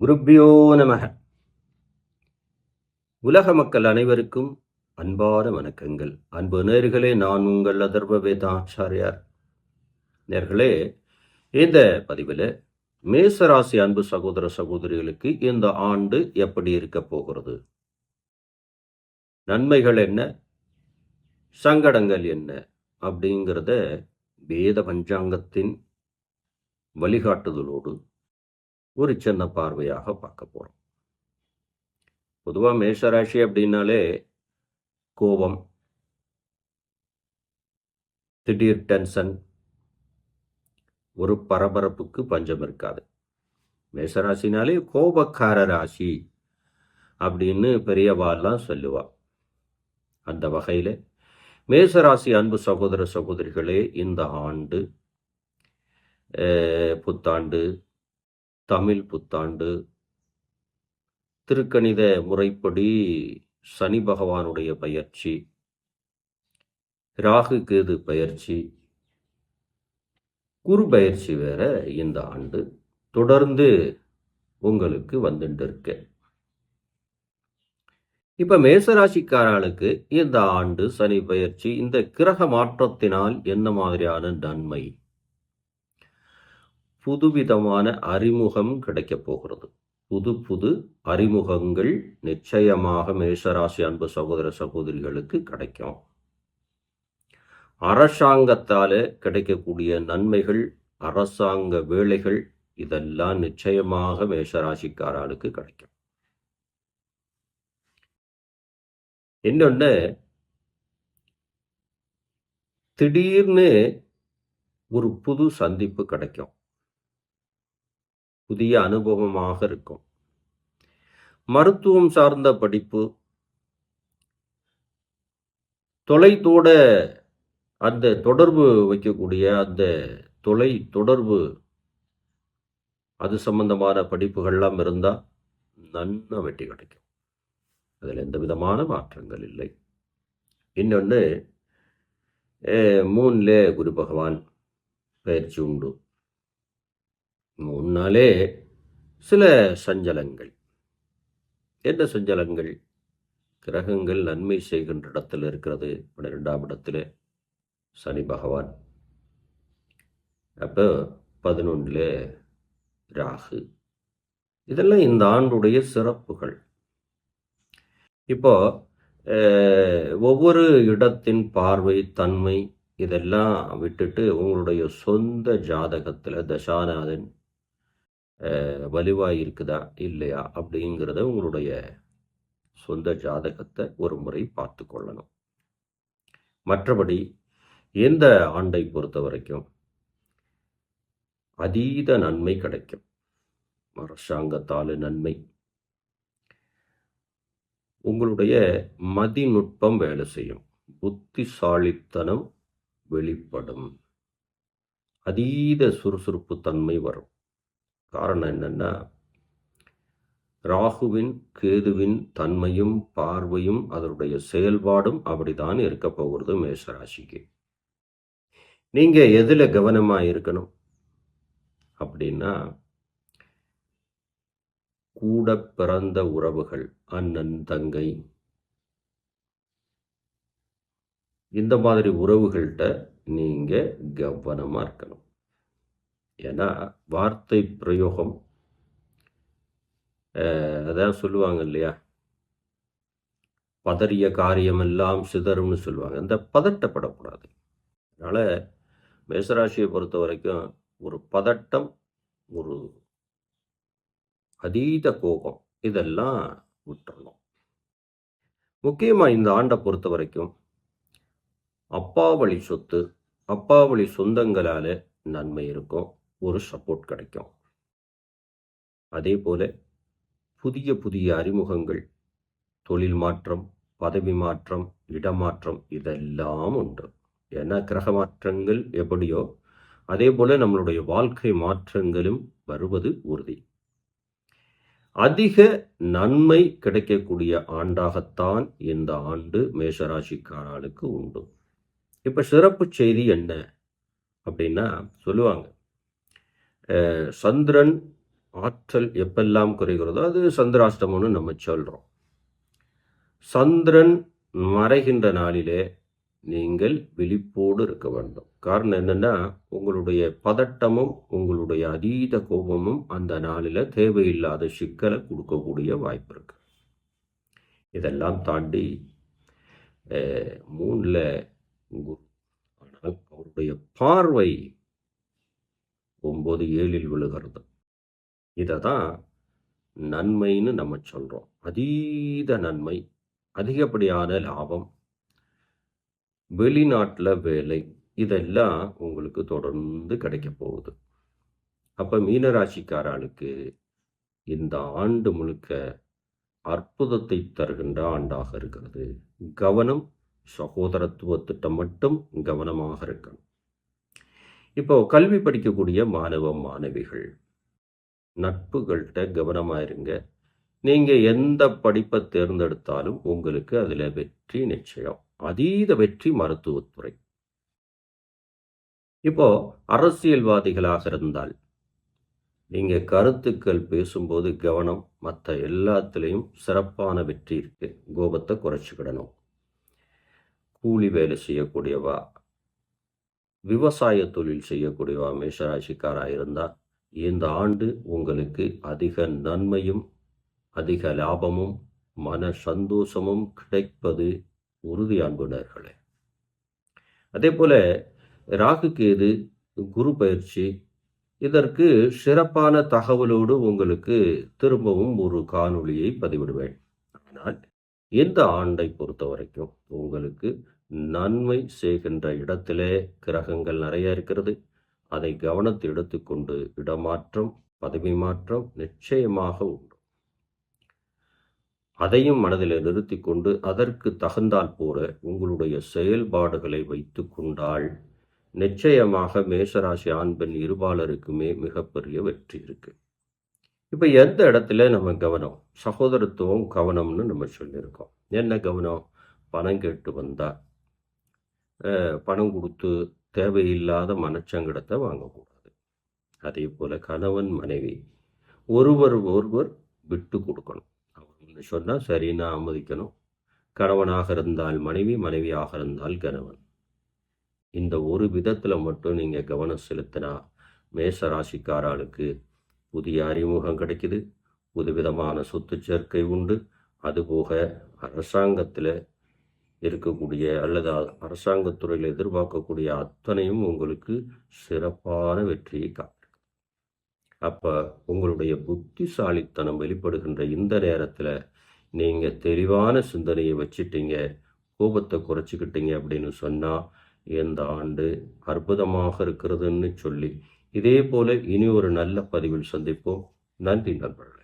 குருப்பியோ நமக. உலக மக்கள் அனைவருக்கும் அன்பான வணக்கங்கள். அன்பு நேர்களே நான் உங்கள் அதர்வ வேதாச்சாரியார். நேர்களே இந்த பதிவில் மேசராசி அன்பு சகோதர சகோதரிகளுக்கு இந்த ஆண்டு எப்படி இருக்க போகிறது? நன்மைகள் என்ன? சங்கடங்கள் என்ன? அப்படிங்கிறத வேத பஞ்சாங்கத்தின் வழிகாட்டுதலோடு ஒரு சின்ன பார்வையாக பார்க்க போகிறோம் பொதுவாக மேஷராசி அப்படின்னாலே கோபம் திடீர் டென்ஷன் ஒரு பரபரப்புக்கு பஞ்சம் இருக்காது. மேஷராசினாலே கோபக்கார ராசி அப்படின்னு பெரியவாள்லாம் சொல்லுவாள் அந்த வகையில் மேசராசி அன்பு சகோதர சகோதரிகளே இந்த ஆண்டு புத்தாண்டு தமிழ் புத்தாண்டு. திருக்கணித முறைப்படி சனி பகவானுடைய பயிற்சி. ராகு கேது பயிற்சி. குரு பயிற்சி வேற இந்த ஆண்டு தொடர்ந்து உங்களுக்கு வந்துட்டு இருக்கு இப்ப மேசராசிக்காரர்களுக்கு இந்த ஆண்டு சனி பயிற்சி இந்த கிரக மாற்றத்தினால் என்ன மாதிரியான நன்மை? புதுவிதமான அறிமுகம் கிடைக்கப் போகிறது. புது புது அறிமுகங்கள் நிச்சயமாக மேஷராசி அன்பு சகோதர சகோதரிகளுக்கு கிடைக்கும். அரசாங்கத்தால் கிடைக்கக்கூடிய நன்மைகள் அரசாங்க வேலைகள் இதெல்லாம் நிச்சயமாக மேஷராசிக்காரர்களுக்கு கிடைக்கும். இன்னொன்று திடீர்னு ஒரு புது சந்திப்பு கிடைக்கும். புதிய அனுபவமாக இருக்கும். மருத்துவம் சார்ந்த படிப்பு. தொலைத்தோட அந்த தொடர்பு வைக்கக்கூடிய அந்த தொலை தொடர்பு அது சம்பந்தமான படிப்புகள்லாம் இருந்தால் நன்ன வெட்டி கிடைக்கும். அதில் எந்த விதமான மாற்றங்கள் இல்லை. இன்னொன்று மூணில் குரு பகவான் பயிற்சி உண்டு. முன்னாலே சில சஞ்சலங்கள். என்ன சஞ்சலங்கள்? கிரகங்கள் நன்மை செய்கின்ற இடத்தில் இருக்கிறது. பன்னிரெண்டாம் இடத்துல சனி பகவான். அப்போ பதினொன்றில் ராகு. இதெல்லாம் இந்த ஆண்டுடைய சிறப்புகள். இப்போ ஒவ்வொரு இடத்தின் பார்வை தன்மை இதெல்லாம் விட்டுட்டு உங்களுடைய சொந்த ஜாதகத்தில் தசாநாதன் அஹ், இருக்குதா இல்லையா? அப்படிங்கிறத உங்களுடைய சொந்த ஜாதகத்தை ஒரு முறை பார்த்து கொள்ளணும். மற்றபடி எந்த ஆண்டை பொறுத்த வரைக்கும் அதீத நன்மை கிடைக்கும். அரசாங்கத்தால் நன்மை. உங்களுடைய மதிநுட்பம் வேலை செய்யும். புத்திசாலித்தனம் வெளிப்படும். அதீத சுறுசுறுப்பு தன்மை வரும். காரணம் என்னன்னா ராகுவின் கேதுவின் தன்மையும் பார்வையும் அதனுடைய செயல்பாடும் அப்படிதான் இருக்க போகிறது மேஷராசிக்கு. நீங்கள் எதில் கவனமாக இருக்கணும்? அப்படின்னா கூட பிறந்த உறவுகள் அண்ணன் தங்கை. இந்த மாதிரி உறவுகள்கிட்ட நீங்கள் கவனமா இருக்கணும். ஏன்னா வார்த்தை பிரயோகம். அதான் சொல்லுவாங்க இல்லையா? பதறிய காரியமெல்லாம் சிதறும்னு சொல்லுவாங்க. இந்த பதட்டப்படக்கூடாது. அதனால் மேசராசியை பொறுத்த வரைக்கும் ஒரு பதட்டம் ஒரு அதீத கோபம் இதெல்லாம் விட்டுறணும். முக்கியமாக இந்த ஆண்டை பொறுத்த வரைக்கும் அப்பாவழி சொத்து அப்பாவழி சொந்தங்களால் நன்மை இருக்கும். ஒரு சப்போர்ட் கிடைக்கும். அதே போல புதிய புதிய அறிமுகங்கள் தொழில் மாற்றம் பதவி மாற்றம் இடமாற்றம் இதெல்லாம் உண்டு. ஏன்னா கிரக மாற்றங்கள் எப்படியோ அதே போல நம்மளுடைய வாழ்க்கை மாற்றங்களும் வருவது உறுதி. அதிக நன்மை கிடைக்கக்கூடிய ஆண்டாகத்தான் இந்த ஆண்டு மேஷராசிக்காரர்களுக்கு உண்டு. இப்போ சிறப்பு செய்தி என்ன? அப்படின்னா சொல்லுவாங்க சந்திரன் ஆற்றல் எப்பெல்லாம் குறைகிறதோ அது சந்திராஷ்டமம்னு நம்ம சொல்கிறோம் சந்திரன் மறைகின்ற நாளிலே நீங்கள் விழிப்போடு இருக்க வேண்டும். காரணம் என்னென்னா உங்களுடைய பதட்டமும் உங்களுடைய அதீத கோபமும் அந்த நாளில் தேவையில்லாத சிக்கலை கொடுக்கக்கூடிய வாய்ப்பு இருக்கு. இதெல்லாம் தாண்டி மூணில் குரு. ஆனால் அவருடைய பார்வை போது ஏழில் விழுகிறது. இதை தான் நன்மைன்னு நம்ம சொல்கிறோம் அதீத நன்மை அதிகப்படியான லாபம் வெளிநாட்டில் வேலை இதெல்லாம் உங்களுக்கு தொடர்ந்து கிடைக்க போகுது. அப்போ மீனராசிக்காரனுக்கு இந்த ஆண்டு முழுக்க அற்புதத்தை தருகின்ற ஆண்டாக இருக்கிறது. கவனம் சகோதரத்துவத்திட்ட மட்டும் கவனமாக இருக்கணும். இப்போ கல்வி படிக்கக்கூடிய மாணவ மாணவிகள் நட்புகள்கிட்ட கவனமாக இருங்க. நீங்கள் எந்த படிப்பை தேர்ந்தெடுத்தாலும் உங்களுக்கு அதில் வெற்றி நிச்சயம். அதீத வெற்றி மருத்துவத்துறை. இப்போ அரசியல்வாதிகளாக இருந்தால் நீங்கள் கருத்துக்கள் பேசும்போது கவனம் மற்ற எல்லாத்துலேயும் சிறப்பான வெற்றி இருக்கு. கோபத்தை குறைச்சிக்கிடணும். கூலி வேலை செய்யக்கூடியவா விவசாய தொழில் செய்யக்கூடிய மேஷராசிக்காராக இருந்தால் இந்த ஆண்டு உங்களுக்கு அதிக நன்மையும் அதிக லாபமும் மன சந்தோஷமும் கிடைப்பது உறுதி அன்புணர்களே. அதே போல ராகு கேது குரு பயிற்சி இதற்கு சிறப்பான தகவலோடு உங்களுக்கு திரும்பவும் ஒரு காணொளியை பதிவிடுவேன். ஆனால் இந்த ஆண்டை பொறுத்த வரைக்கும் உங்களுக்கு நன்மை செய்கின்ற இடத்திலே கிரகங்கள் நிறைய இருக்கிறது. அதை கவனத்தில் எடுத்துக்கொண்டு இடமாற்றம் பதவி மாற்றம் நிச்சயமாக உண்டு. அதையும் மனதில் நிறுத்தி கொண்டு அதற்கு தகுந்தால் போல உங்களுடைய செயல்பாடுகளை வைத்து கொண்டால் நிச்சயமாக மேசராசி ஆண் பெண் இருபாலருக்குமே மிகப்பெரிய வெற்றி இருக்கு. இப்போ எந்த இடத்துல நம்ம கவனம்? சகோதரத்துவம் கவனம்னு நம்ம சொல்லியிருக்கோம். என்ன கவனம்? பணம் கேட்டு வந்தா பணம் கொடுத்து தேவையில்லாத மனச்சங்கடத்தை வாங்கக்கூடாது. அதே போல் கணவன் மனைவி ஒருவர் ஒருவர் விட்டு கொடுக்கணும். அவங்க சொன்னால் சரின்னு அனுமதிக்கணும். கணவனாக இருந்தால் மனைவி மனைவியாக இருந்தால் கணவன். இந்த ஒரு விதத்தில் மட்டும் நீங்கள் கவனம் செலுத்தினா மேச ராசிக்காரர்களுக்கு புதிய அறிமுகம் கிடைக்குது. புதுவிதமான சொத்து சேர்க்கை உண்டு. அதுபோக அரசாங்கத்தில் இருக்கக்கூடிய அல்லது அரசாங்கத்துறையில் எதிர்பார்க்கக்கூடிய அத்தனையும் உங்களுக்கு சிறப்பான வெற்றியை காட்டும் அப்போ உங்களுடைய புத்திசாலித்தனம் வெளிப்படுகின்ற இந்த நேரத்தில் நீங்கள் தெளிவான சிந்தனையை வச்சிட்டீங்க கோபத்தை குறைச்சிக்கிட்டீங்க அப்படின்னு சொன்னால் இந்த ஆண்டு அற்புதமாக இருக்கிறதுன்னு சொல்லி இதே போல இனி ஒரு நல்ல பதிவில் சந்திப்போம். நன்றி நண்பர்கள்.